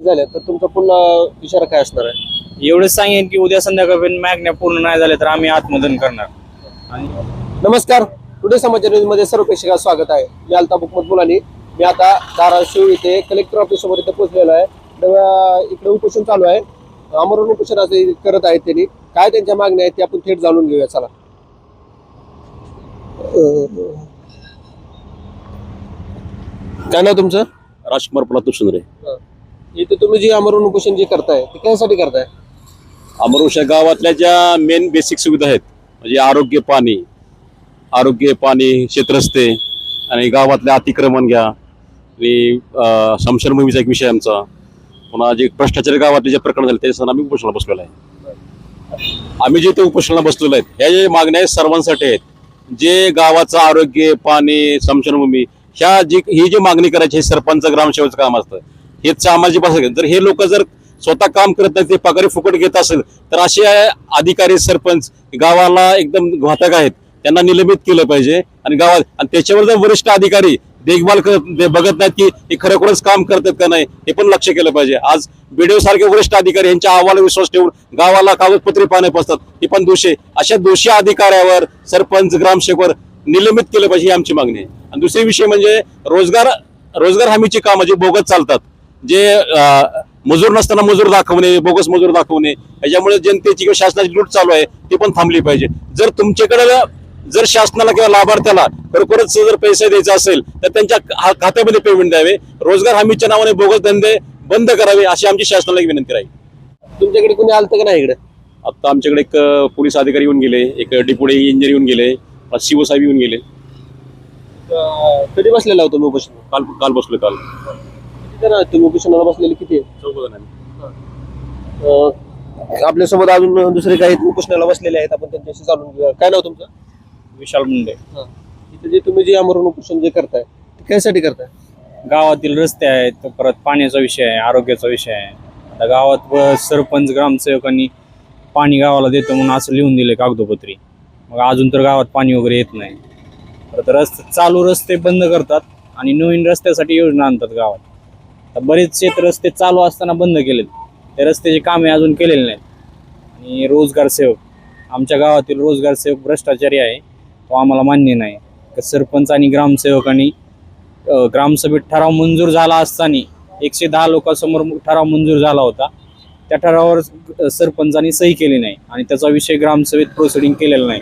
झाल्या तर तुमचा पुन्हा इशारा काय असणार आहे? एवढंच सांगेन की उद्या संध्याकाळपर्यंत मागण्या पूर्ण नाही झाल्या तर आम्ही आत्मदन करणार. आणि नमस्कार. टुडे समाचार न्यूजमध्ये सर्व प्रेक्षकांचं स्वागत आहे. मी अल्ताफ हुकमत मुलानी. मी आता धाराशिव इथे कलेक्टर ऑफिस समोर इथे पोहोचलेलो आहे. तर, इकडे उपोषण चालू आहे. अमरून उपोषण असं करत आहेत त्यांनी. काय त्यांच्या मागण्या आहेत ते आपण थेट जाणून घेऊया. चला. काय नाव तुमचं? राजकुमार प्रताप सुंदरे इथे तुम्ही जे अमरून उपोषण जे करताय ते कशासाठी करताय? अमरवशा गावातल्या ज्या मेन बेसिक सुविधा आहेत म्हणजे आरोग्य पाणी आरोग्य पाणी शेतरस्ते आणि गावातल्या अतिक्रमण घ्या आणि अं, एक विषय आमचा. पुन्हा जे भ्रष्टाचार गावातले जे प्रकरण झाले त्याच्यासाठी आम्ही उपोषणाला बसलेलो आहे. आम्ही जे ते उपोषणाला बसलेलो आहेत ह्या जे मागण्या आहेत सर्वांसाठी आहेत जे गावाचं आरोग्य पाणी स्मशानभूमी ह्या जी ही जी मागणी करायची हे सरपंच ग्रामसेवकचं काम असतं. हे सामाजिक असं जर हे लोक जर स्वतः काम करत नाही ते पगारी फुकट घेत असेल तर असे अधिकारी सरपंच गावाला एकदम घातक आहेत. त्यांना निलंबित केलं पाहिजे. आणि गावात आणि त्याच्यावर जर वरिष्ठ अधिकारी देखभाल करत बघत नाहीत की हे खरोखरच काम करतात का नाही हे पण लक्ष केलं पाहिजे. आज बीडीओ सारखे वरिष्ठ अधिकारी यांच्या अहवाला विश्वास ठेवून गावाला कागदपत्रे पाहणे असतात हे पण दोषी अशा दोषी अधिकाऱ्यावर सरपंच ग्रामसेवकवर निलंबित केलं पाहिजे ही आमची मागणी आहे. आणि दुसरी विषय म्हणजे रोजगार रोजगार हमीची कामं जे बोगत चालतात जे मजूर नसताना मजूर दाखवणे बोगस मजूर दाखवणे याच्यामुळे जनतेची किंवा शासनाची लूट चालू आहे ती पण थांबली पाहिजे. जर तुमच्याकडे जर शासनाला किंवा लाभार्थ्याला खरोखरच जर पैसे द्यायचा असेल तर त्यांच्या खात्यामध्ये पेमेंट द्यावे. रोजगार हमीच्या नावाने बोगस धंदे बंद करावे अशी आमची शासनाला एक विनंती राहील. तुमच्याकडे कोणी आलं का नाही इकडे? आता आमच्याकडे एक पोलीस अधिकारी येऊन गेले एक डिप्युटी इंजिनियर येऊन गेले सीओ साहेब येऊन गेले. कधी बसलेला होतो उपोषण? काल काल बसलो काल. आहेत तुम्ही बसलेले किती आहे. अं, आपल्यासोबत अजून दुसरे काही उपोषणाला बसलेले आहेत आपण त्यांच्याशी जाणून घेऊया. काय नाव तुमचं? विशाल मुंडे. इथे जे तुम्ही जे अमरून उपोषण जे करताय ते कशासाठी करताय? गावातील रस्ते आहेत परत पाण्याचा विषय आहे आरोग्याचा विषय आहे. आता गावात व सरपंच ग्रामसेवकांनी पाणी गावाला देतो म्हणून असं लिहून दिले कागदोपत्री. मग अजून तर गावात पाणी वगैरे येत नाही. परत रस्ते चालू रस्ते बंद करतात आणि नवीन रस्त्यासाठी योजना आणतात गावात. आता बरेचसे तर रस्ते चालू असताना बंद केलेत. ते रस्त्याची कामे अजून केलेली नाहीत. आणि रोजगार सेवक आमच्या गावातील रोजगार सेवक भ्रष्टाचारी आहे. तो आम्हाला मान्य नाही. सरपंच आणि ग्रामसेवकांनी ग्रामसभेत ठराव मंजूर झाला असताना एकशे दहा लोकांसमोर ठराव मंजूर झाला होता. त्या ठरावावर अ, सरपंचांनी सही केली नाही आणि त्याचा विषय ग्रामसभेत प्रोसिडिंग केलेला नाही.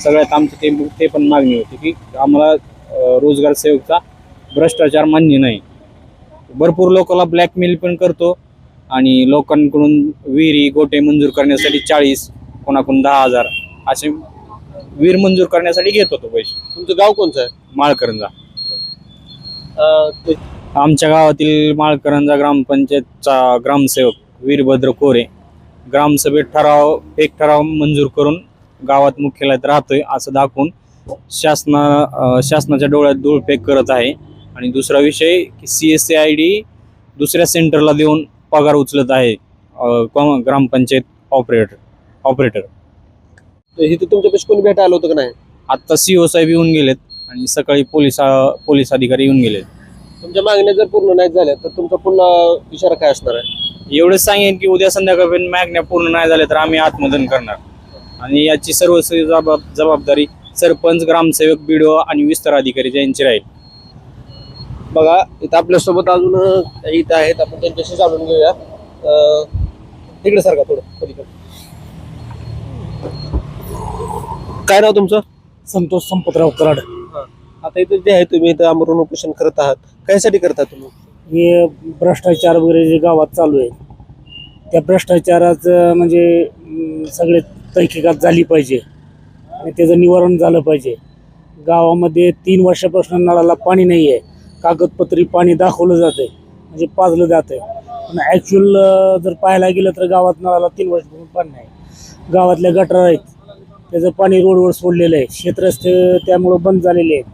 सगळ्यात आमचं ते ते पण मागणी होती की आम्हाला रोजगार सेवकचा भ्रष्टाचार मान्य नाही. भरपूर लोकांना ब्लॅकमेल पण करतो आणि लोकांकडून विहिरी गोटे मंजूर करण्यासाठी चाळीस कोणाकडून दहा हजार असे विहीर मंजूर करण्यासाठी घेत होतो पैसे. तुमचं गाव कोणचं आहे? माळकरंजा. अं, ते- आमच्या गावातील माळकरंजा ग्रामपंचायतचा ग्रामसेवक वीरभद्र कोरे ग्रामसभेत ठराव एक ठराव मंजूर करून गावात मुख्यालयात राहतोय असं दाखवून शासना अं, शासनाच्या डोळ्यात धूळफेक करत आहे. आणि दुसरा विषय की C S C I D दुसऱ्या सेंटरला देऊन पगार उचलत आहे ग्रामपंचायत ऑपरेटर ऑपरेटर. इथे तुमच्यापाशी कोणी भेटायला आलं होतं का नाही? आत्ता सी ओ साहेब येऊन गेलेत आणि सकाळी पोलीस पोलीस अधिकारी येऊन गेलेत. तुमच्या मागण्या जर पूर्ण नाही झाल्या तर तुमचा पुन्हा इशारा काय असणार आहे? एवढंच सांगेन की उद्या संध्याकाळपर्यंत मागण्या पूर्ण नाही झाल्या तर आम्ही आत्मदन करणार. आणि याची सर्व जबाब जबाबदारी सरपंच ग्रामसेवक बीडीओ आणि विस्तार अधिकारी यांची राहील. बघा इथं आपल्यासोबत अजून इथं आहेत. आपण त्यांच्याशी जाणून घेऊया. तिकडे सारखा थोडं पलीकडे. काय नाव तुमचं? संतोष संपतराव कराड. आता इथं जे आहे तुम्ही इथं अमरून उपोषण करत आहात. कशासाठी करता तुम्ही? हे भ्रष्टाचार वगैरे जे गावात चालू आहे त्या भ्रष्टाचाराचं म्हणजे सगळे तहकीकात झाली पाहिजे. आणि त्याचं निवारण झालं पाहिजे. गावामध्ये तीन वर्षापासून नळाला पाणी नाही आहे कागदपत्री पाणी दाखवलं जातं म्हणजे पाजलं जातं पण ॲक्च्युअल जर पाहायला गेलं तर गावात नळाला तीन वर्षापासून पाणी नाही. गावातल्या गटर आहेत त्याचं पाणी रोडवर सोडलेलं आहे. शेतरस्ते त्यामुळं बंद झालेले आहेत.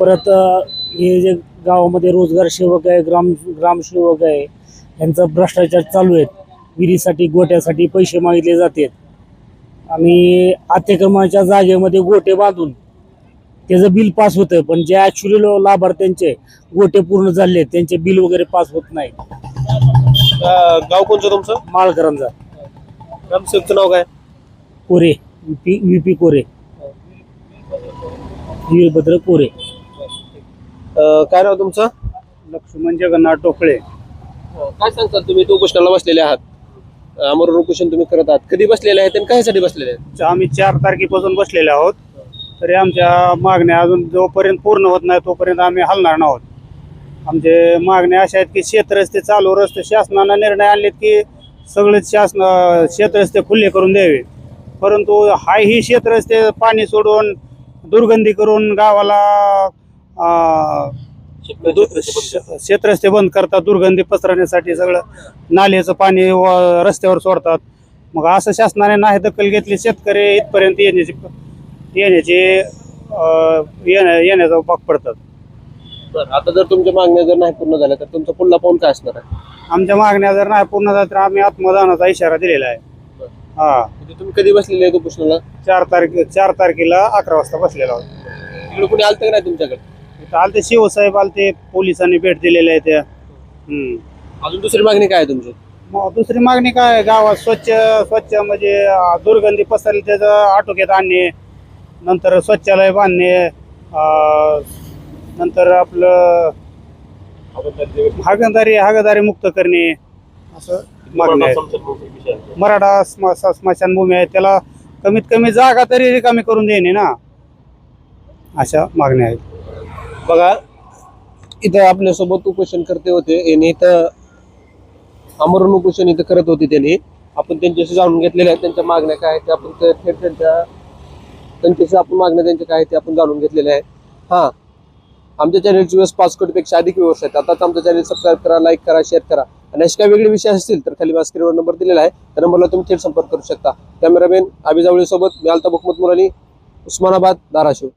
परत हे जे गावामध्ये रोजगार सेवक आहे ग्राम ग्रामसेवक आहे यांचा भ्रष्टाचार चालू आहेत. विहिरीसाठी गोट्यासाठी पैसे मागितले जातात. आणि अतिक्रमणाच्या जागेमध्ये गोटे बांधून त्याचं बिल पास होतं पण जे ॲक्च्युली लाभार्थ्यांचे गोटे पूर्ण झाले आहेत, त्यांचे बिल वगैरे पास होत नाही. अं, गाव कोणतं तुमचं? माळकरांचा ग्रामसेवकचं नाव काय? Kore V P Kore. Virbhadra Kore. अं, काय नाव तुमचं? लक्ष्मण जगन्नाथ टोकळे काय सांगता तुम्ही? तो उपोषणाला बसलेले आहात. अमरून उपोषण तुम्ही करत आहात. कधी बसलेले आहेत आणि कशासाठी बसलेले आहेत? आम्ही चार तारखेपासून बसलेले आहोत. तरी आमच्या मागण्या अजून जोपर्यंत पूर्ण होत नाही तोपर्यंत आम्ही हलणार नाहोत आमचे मागण्या अशा आहेत की शेतरस्ते चालू रस्ते शासनानं निर्णय आणलेत की सगळेच शासन शेतरस्ते खुले करून द्यावे. परंतु हाय ही शेतरस्ते पाणी सोडून दुर्गंधी करून गावाला शेतरस्ते बंद करतात दुर्गंधी पसरण्यासाठी सगळं नाल्याचं पाणी व- रस्त्यावर सोडतात. मग असं शासनाने नाही दखल घेतली शेतकरी इथपर्यंत येण्याची येण्याची येण्या- येण्याचा भाग पडतात. बरं आता जर तुमच्या मागण्या जर नाही पूर्ण झाल्या तर तुमचा पुढला पाऊल काय असणार आहे? आमच्या मागण्या जर नाही पूर्ण झाल्या तर आम्ही आत्मदानाचा इशारा दिलेला आहे. हा. म्हणजे तुम्ही कधी बसलेले आहेत उपोषणाला? चार तारखे चार तारखेला अकरा वाजता बसलेला आहोत. तिकडे कोणी आलं का नाही तुमच्याकडे? इथं आलते शिवसाहेब आलते पोलिसांनी भेट दिलेल्या आहे त्या. हम्म. अजून दुसरी मागणी काय आहे तुमची? मग दुसरी मागणी काय आहे? गावात स्वच्छ स्वच्छ म्हणजे अं, दुर्गंधी पसरली त्याचं आटोक्यात आणणे. नंतर स्वच्छालय बांधणे नंतर आपलं हागणदारी हागणदारी मुक्त करणे. असं. मागणी आहे मराठा स्म- स्मशानभूमी आहे त्याला कमीत कमी जागा तरी रिकामी करून देणे ना. अशा मागण्या आहेत. बघा इथं आपल्यासोबत उपोषण करते होते यांनी इथं आमरण उपोषण इथं करत होते त्यांनी. आपण त्यांच्याशी जाणून घेतलेले आहेत त्यांच्या मागण्या काय आहेत ते आपण ते थेट त्यांच्या त्यांच्याशी आपण मागण्या त्यांच्या काय ते आपण जाणून घेतलेले आहे. हां. आमच्या चॅनलची व्यवस्थ पाच कोटीपेक्षा अधिक व्यवस्था आहेत. आताच आमचं चॅनल सबस्क्राईब करा लाईक करा शेअर करा. आणि असे काही वेगळे विषय असतील तर खाली स्क्रीनवर नंबर दिलेला आहे. त्या नंबरला तुम्ही थेट संपर्क करू शकता. कॅमेरामॅन आबिजावळीसोबत मी मी बुकमत मुलानी उस्मानाबाद धाराशिव.